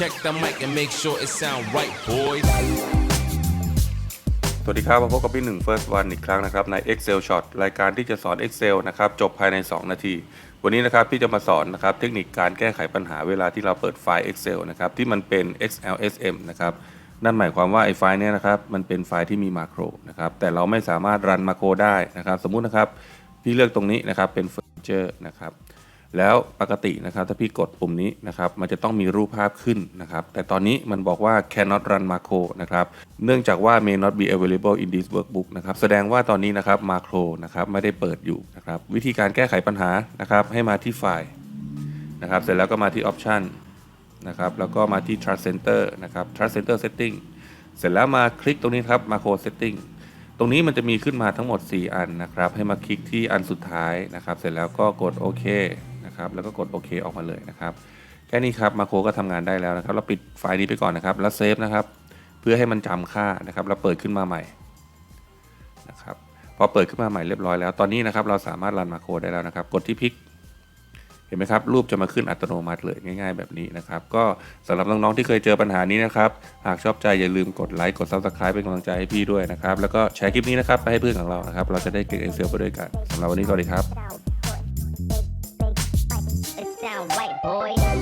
Check the mic and make sure it sound right, boys. สวัสดีครับมาพบกับพี่หนึ่ง First One อีกครั้งนะครับใน Excel Shot รายการที่จะสอน Excel นะครับจบภายใน 2 นาที วันนี้นะครับพี่จะมาสอนนะครับเทคนิคการแก้ไขปัญหาเวลาที่เราเปิดไฟล์ Excel นะครับที่มันเป็น XLSM นะครับนั่นหมายความว่าไอ้ไฟล์เนี้นะครับมันเป็นไฟล์ที่มีมาโครนะครับแต่เราไม่สามารถรันมาโครได้นะครับ สมมุตินะครับพี่เลือกตรงนี้นะครับเป็น Furniture นะครับ แล้วปกตินะครับถ้าพี่กดปุ่มนี้นะครับมันจะต้องมีรูปภาพขึ้นนะครับแต่ตอนนี้มันบอกว่า cannot run macro นะครับเนื่องจากว่า may not be available in this workbook นะครับแสดงว่าตอนนี้นะครับ macro นะครับไม่ได้เปิดอยู่นะครับวิธีการแก้ไขปัญหานะครับให้มาที่ไฟล์นะครับเสร็จแล้วก็มาที่ option นะครับแล้วก็มาที่ trust center นะครับ trust center setting เสร็จแล้วมาคลิกตรงนี้ครับ macro setting ตรงนี้มันจะมีขึ้นมาทั้งหมด 4 อันนะครับ ให้มาคลิกที่อันสุดท้ายนะครับ เสร็จแล้วก็กดโอเค นะครับแล้วก็กดโอเคออกมาเลยนะครับแค่นี้ครับมาโครก็ทำงานได้แล้วนะครับเราปิดไฟล์นี้ไปก่อนนะครับแล้วเซฟนะครับเพื่อให้มันจำค่านะครับเราเปิดขึ้นมาใหม่นะครับพอเปิดขึ้นมาใหม่เรียบร้อยแล้วตอนนี้นะครับเราสามารถรันมาโครได้แล้วนะครับ กดที่พลิกเห็นไหมครับรูปจะมาขึ้นอัตโนมัติเลยง่าย ๆ แบบนี้นะครับ ก็สำหรับน้องๆที่เคยเจอปัญหานี้นะครับ หากชอบใจอย่าลืมกดไลค์กด Subscribe เป็นกำลังใจให้พี่ด้วยนะครับ แล้วก็แชร์คลิปนี้นะครับไปให้เพื่อนของเรานะครับ เราจะได้เก่ง Excel ไปด้วยกันสำหรับวันนี้สวัสดีครับ It sound right, boys.